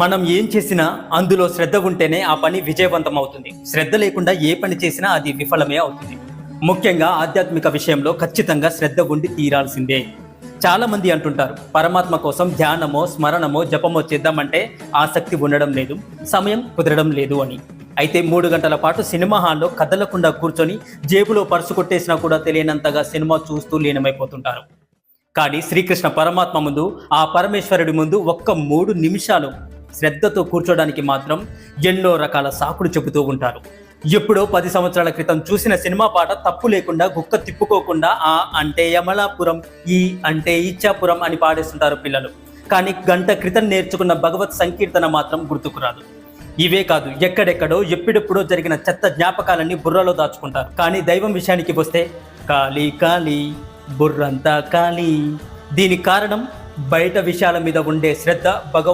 మనం ఏం చేసినా అందులో శ్రద్ధ ఉంటేనే ఆ పని విజయవంతం అవుతుంది శ్రద్ధ లేకుండా ఏ పని చేసినా అది విఫలమే అవుతుంది. ముఖ్యంగా ఆధ్యాత్మిక విషయంలో ఖచ్చితంగా శ్రద్ధ ఉండి తీరాల్సిందే. చాలామంది అంటుంటారు పరమాత్మ కోసం ధ్యానమో స్మరణమో జపమో చేద్దామంటే ఆసక్తి ఉండడం లేదు సమయం కుదరడం లేదు అని. అయితే మూడు గంటల పాటు సినిమా హాల్లో కదలకుండా కూర్చొని జేబులో పరుసు కొట్టేసినా కూడా తెలియనంతగా సినిమా చూస్తూ లీనమైపోతుంటారు. కానీ శ్రీకృష్ణ పరమాత్మ ముందు ఆ పరమేశ్వరుడి ముందు ఒక్క మూడు నిమిషాలు శ్రద్ధతో కూర్చోడానికి మాత్రం ఎన్నో రకాల సాకులు చెబుతూ ఉంటారు. ఎప్పుడో పది సంవత్సరాల క్రితం చూసిన సినిమా పాట తప్పు లేకుండా గుక్క తిప్పుకోకుండా ఆ అంటే యమలాపురం ఈ అంటే ఇచ్చాపురం అని పాడేస్తుంటారు పిల్లలు. కానీ గంట క్రితం నేర్చుకున్న భగవత్ సంకీర్తన మాత్రం గుర్తుకురాదు ఇవే కాదు ఎక్కడెక్కడో ఎప్పుడెప్పుడో జరిగిన చెత్త జ్ఞాపకాలన్నీ బుర్రలో దాచుకుంటారు. కానీ దైవం విషయానికి వస్తే ఖాళీ ఖాళీ బుర్రంతా ఖాళీ. దీనికి కారణం బయట విషయాల మీద ఉండే శ్రద్ధ భగవత్